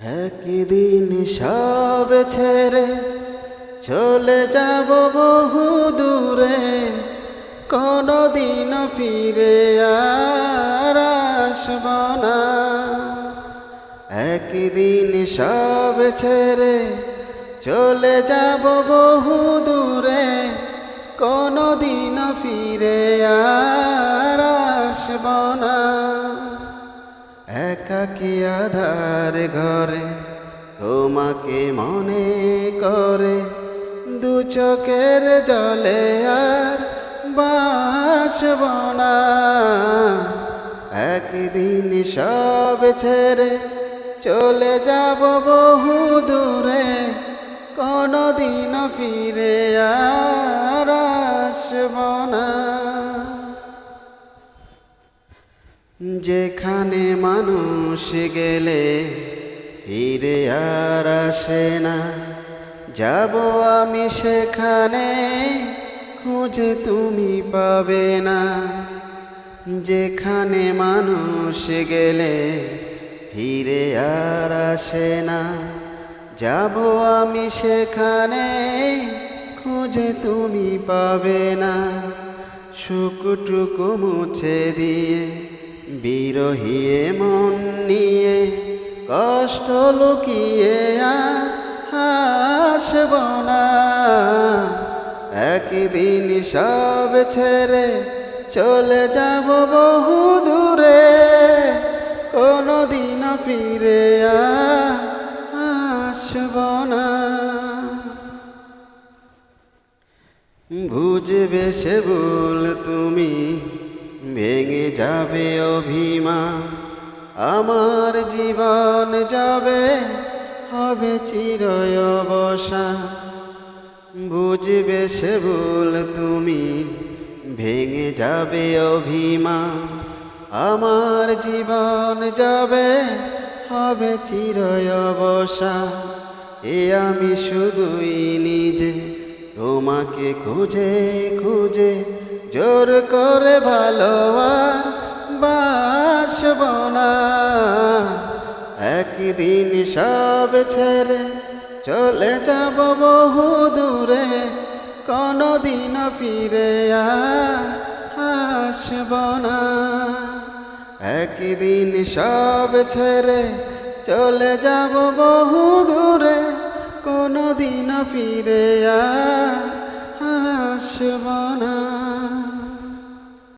একদিন সব ছেড়ে চলে যাব বহু দূরে কোনো দিন ফিরে আর আসব না। একদিন সব ছেড়ে চলে যাব বহু দূরে কোনো দিন ফিরে আর আসব না। একাকি আধার ঘরে? তোমাকে মনে করে দু চোখের জলে আর বাসব না। একদিন সব ছেড়ে চলে যাব বহু দূরে কোনো দিন ফিরে আর আসব না। যেখানে মানুষ গেলে ফিরে আর আসে না। যাব আমি সেখানে, খুঁজে তুমি পাবে না। যেখানে মানুষ গেলে ফিরে আর আসে না। যাব আমি সেখানে, খুঁজে তুমি পাবে না। সুকুটুকু মুছে দিয়ে বিরহিয়ে মন নিয়ে কষ্ট লুকিয়ে আর হাসব না। একদিন সব ছেড়ে চলে যাব বহু দূরে কোনো দিন ফিরে আসব না। বুঝবে সে ভুল তুমি ভেঙে যাবে অভিমান। আমার জীবন যাবে, হবে চিরয় অবসা। বুঝবে সে ভুল তুমি, ভেঙে যাবে অভিমান। আমার জীবন যাবে, হবে চিরয় অবসা। এ আমি শুধুই নিজে, তোমাকে খুঁজে খুঁজে জোর করে ভালো বাসব না। একদিন সব ছেড়ে চলে যাব বহু দূরে কোনো দিন ফিরে আসব না। একদিন সব ছেড়ে চলে যাব বহু দূরে কোনো দিন ফিরে আসব না।